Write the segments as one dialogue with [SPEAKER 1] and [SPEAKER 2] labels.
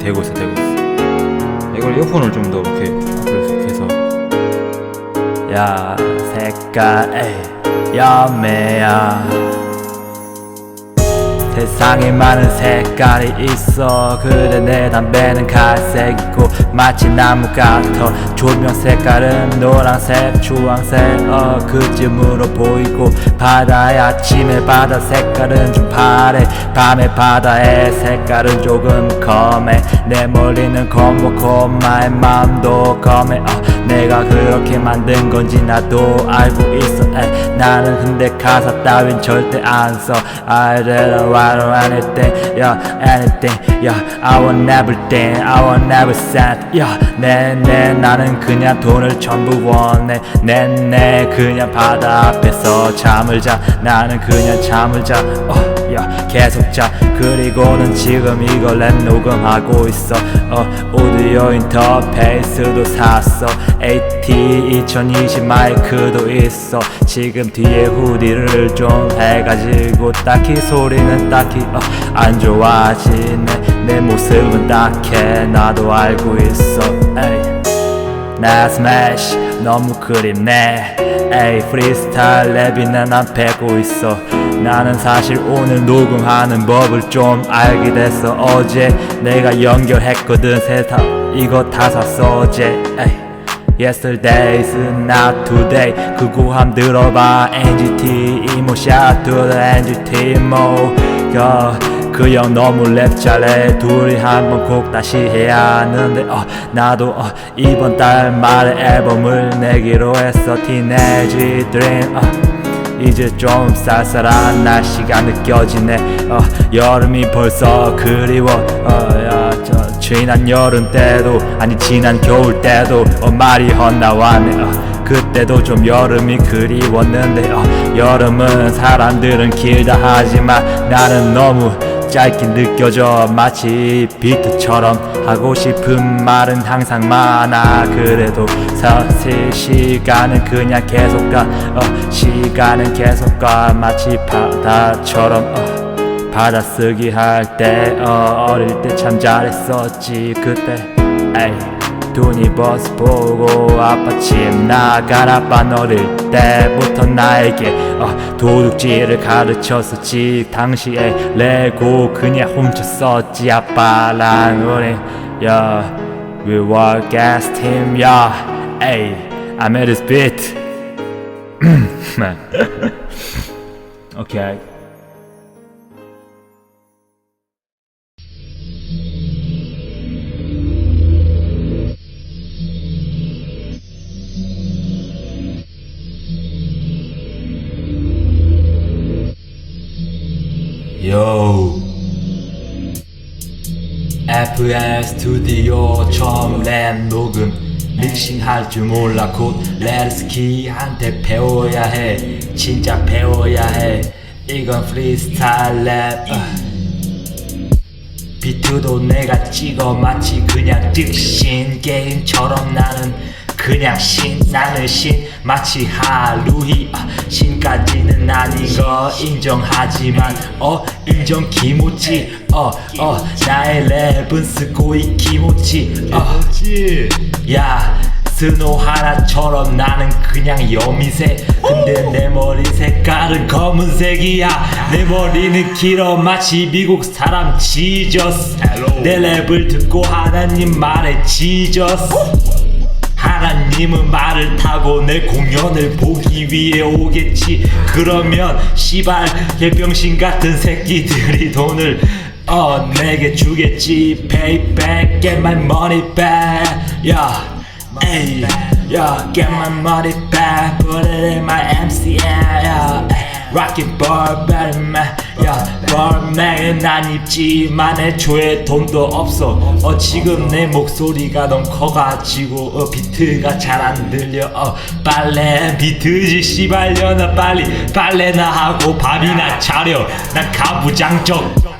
[SPEAKER 1] 되고 있어 되고 있어 이걸 이어폰을 좀 더 이렇게 해서.
[SPEAKER 2] 야 색깔 야매야. 세상에 많은 색깔이 있어. 그래 내 담배는 갈색이고 마치 나무 같아. 조명 색깔은 노란색 주황색. 어 그쯤으로 보이고 바다의 아침에 바다 색깔은 좀 파래. 밤에 바다의 색깔은 조금 검해. 내 머리는 검고 마의 마음도 검해. 어 내가 그렇게 만든 건지 나도 알고 있어. 에이, 나는 근데 가사 따윈 절대 안써. I don't write anything yeah anything yeah I want everything I want every cent yeah 네 네 나는 그냥 돈을 전부 원해. 네 네 그냥 바다 앞에서 잠을 자. 나는 그냥 잠을 자. 어. 야 계속 자. 그리고는 지금 이걸 랩 녹음하고 있어. 어 오디오 인터페이스도 샀어. AT 2020 마이크도 있어. 지금 뒤에 후디를 좀 해가지고 딱히 소리는 딱히 어, 안 좋아지네 내 모습은 딱해. 나도 알고 있어. 나 스매시. 너무 그립네. 에이 프리스타일 랩이나 난 배고 있어. 나는 사실 오늘 녹음하는 법을 좀 알게 됐어. 어제 내가 연결했거든. 세상 이거 다 샀어 어제. 에이. Yesterday's not today. 그 고함 들어봐. NGT 이모 샷 to the NGT 모 그 형 너무 랩 잘해. 둘이 한번 꼭 다시 해야 하는데 어 나도 어 이번 달 말에 앨범을 내기로 했어. Teenage 어. 이제 좀 쌀쌀한 날씨가 느껴지네. 어 여름이 벌써 그리워. 어야저 지난 여름 때도 아니 지난 겨울 때도 어 말이 헛나왔네. 어 그때도 좀 여름이 그리웠는데 어 여름은 사람들은 길다 하지만 나는 너무 짧게 느껴져. 마치 비트처럼 하고 싶은 말은 항상 많아. 그래도 사실 시간은 그냥 계속 가 어, 시간은 계속 가. 마치 바다처럼 어, 받아쓰기 할 때 어, 어릴 때 참 잘했었지. 그때 에이 돈이 버스 보고 나간 아빠 어릴 때부터 나에게 어, 도둑질을 가르쳤었지. 당시에 레고 그냥 훔쳤었지. 아빠랑 우리 야 We were gas team 야 에이 I made this beat. okay Yo. FL 스튜디오 처음 랩 녹음. 믹싱할 줄 몰라. 곧 레르스키한테 배워야 해. 진짜 배워야 해. 이건 프리스타일 랩. 어. 비트도 내가 찍어 마치 그냥 득신 게임처럼 나는 그냥 신 나는 신 마치 하루히 아, 신까지는 아닌 거 인정하지만 어 인정 기모치. 어어 나의 랩은 쓰고 이 기모치. 어야 스노 하나처럼 나는 그냥 여미새 근데 내 머리 색깔은 검은색이야. 내 머리는 길어 마치 미국 사람 지저스. 내 랩을 듣고 하나님 말해 지저스 하나님은 말을 타고 내 공연을 보기 위해 오겠지 그러면 씨발 개병신 같은 새끼들이 돈을 어 내게 주겠지 Pay back get my money back yeah Ay, yeah, get my money back, put it in my MCL, yeah. Rockin' ball, better man, 난 입지만 애초에 돈도 없어. 어 지금 내 목소리가 너무 커가지고 어 비트가 잘 안 들려. 어 빨래 비트지 씨발려나 빨리 빨래나 하고 밥이나 차려. 난 가부장적.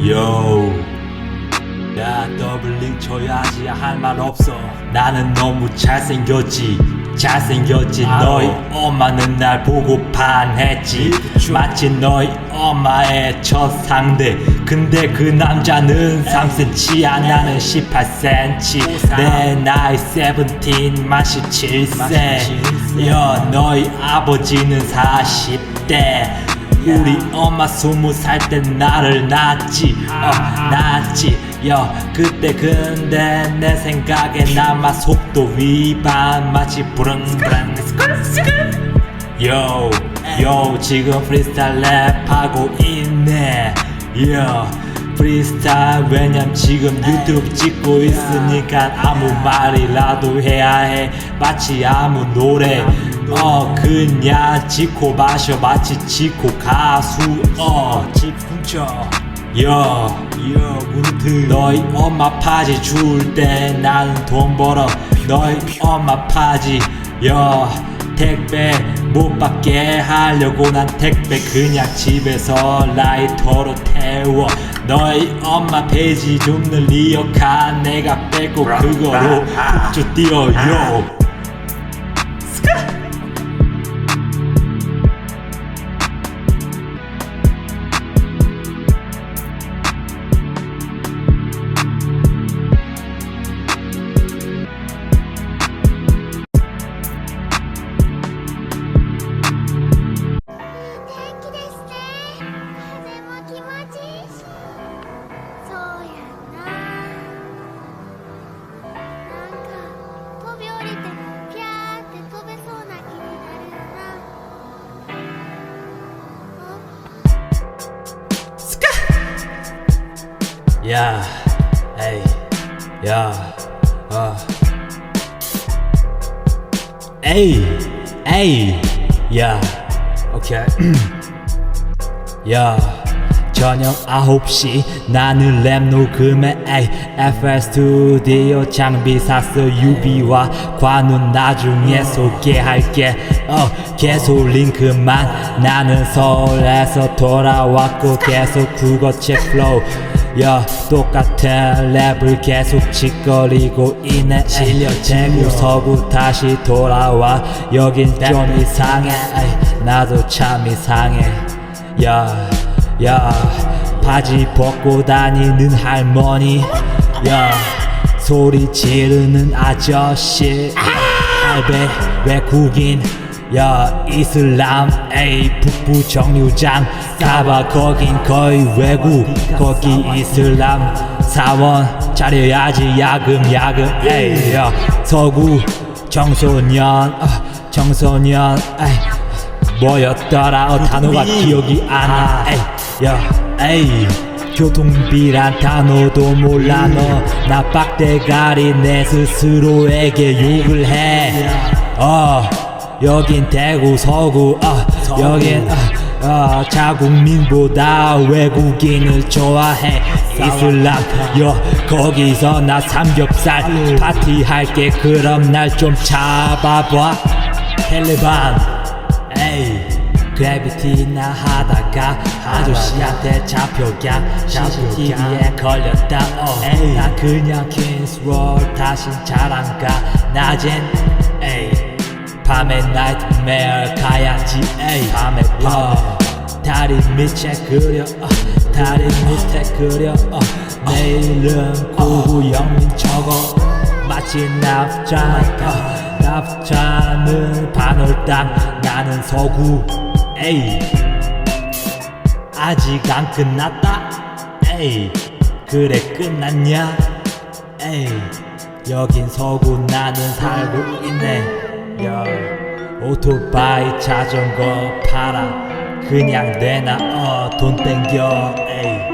[SPEAKER 2] Yo. 야 더블링 쳐야지. 할 말 없어. 나는 너무 잘생겼지. 잘생겼지. 너희 엄마는 날 보고 반했지. 마치 너희 엄마의 첫 상대. 근데 그 남자는 3cm야 나는 18cm 내 나이 17만 17세 야 너희 아버지는 40대 우리 엄마 스무 살 때 나를 낳았지. 어 낳았지. 여 그때 근데 내 생각에 남아 속도 위반 마치 부릉부릉. 요, 요 지금 프리스타일 랩하고 있네. 요 프리스타일 왜냐면 지금 유튜브 찍고 있으니까 아무 말이라도 해야 해. 마치 아무 노래 어 그냥 지코 마셔. 마치 지코 가수 어 지풍쳐 여, 여, 무르트. 너희 엄마 파지 줄 때 나는 돈 벌어. 너희 엄마 파지 여 택배 못 받게 하려고 난 택배 그냥 집에서 라이터로 태워 너희 엄마 페이지 좀 늘리어가 내가 빼고 그거로 훅쭉 뛰어 요 에이, 야, 어. 에이, 에이, 야, 저녁 9시 나는 랩 녹음해. 에이, FL 스튜디오 장비 샀어 유비와 관훈 나중에 소개할게. 어 계속 링크만 나는 서울에서 돌아왔고 계속 국어책 플로우 야 똑같은 랩을 계속 짓거리고 있네. 대구 서구 다시 돌아와. 여긴 좀 이상해. 나도 참 이상해. 야, 야, 바지 벗고 다니는 할머니, 야, 소리 지르는 아저씨, 할배 외국인, 야, 이슬람, 에이, 북부 정류장, 가봐, 거긴 거의 외국, 거기 이슬람, 사원, 차려야지, 야금, 야금, 에이, 야, 서구, 청소년, 어, 청소년, 에이, 뭐였더라? 어 단어가 기억이 안 나. 에이, 야, 에이. 교통비란 단어도 몰라. 너나 빡대가리 내 스스로에게 욕을 해. 어, 여긴 대구 서구, 어, 여긴 어, 어, 자국민보다 외국인을 좋아해. 이슬람, 여 거기서 나 삼겹살 파티할게. 그럼 날 좀 잡아봐. 텔레반. 에이 그래비티나 하다가 아저씨한테 잡혀가 CCTV에 걸렸다 어. 에이 나 그냥 킹스월 다신 잘 안가 낮엔 에이 밤에 나이트메어 가야지 에이 밤에 어. 다리 밑에 그려 어. 다리 밑에 그려 어. 내일은 고구 영민 적어 마치 납작 어. 납자는 반월당 나는 서구 에이 아직 안 끝났다 에이 그래 끝났냐 에이 여긴 서구 나는 살고 있네 야 오토바이 자전거 팔아. 그냥 내놔. 어돈 땡겨. 에이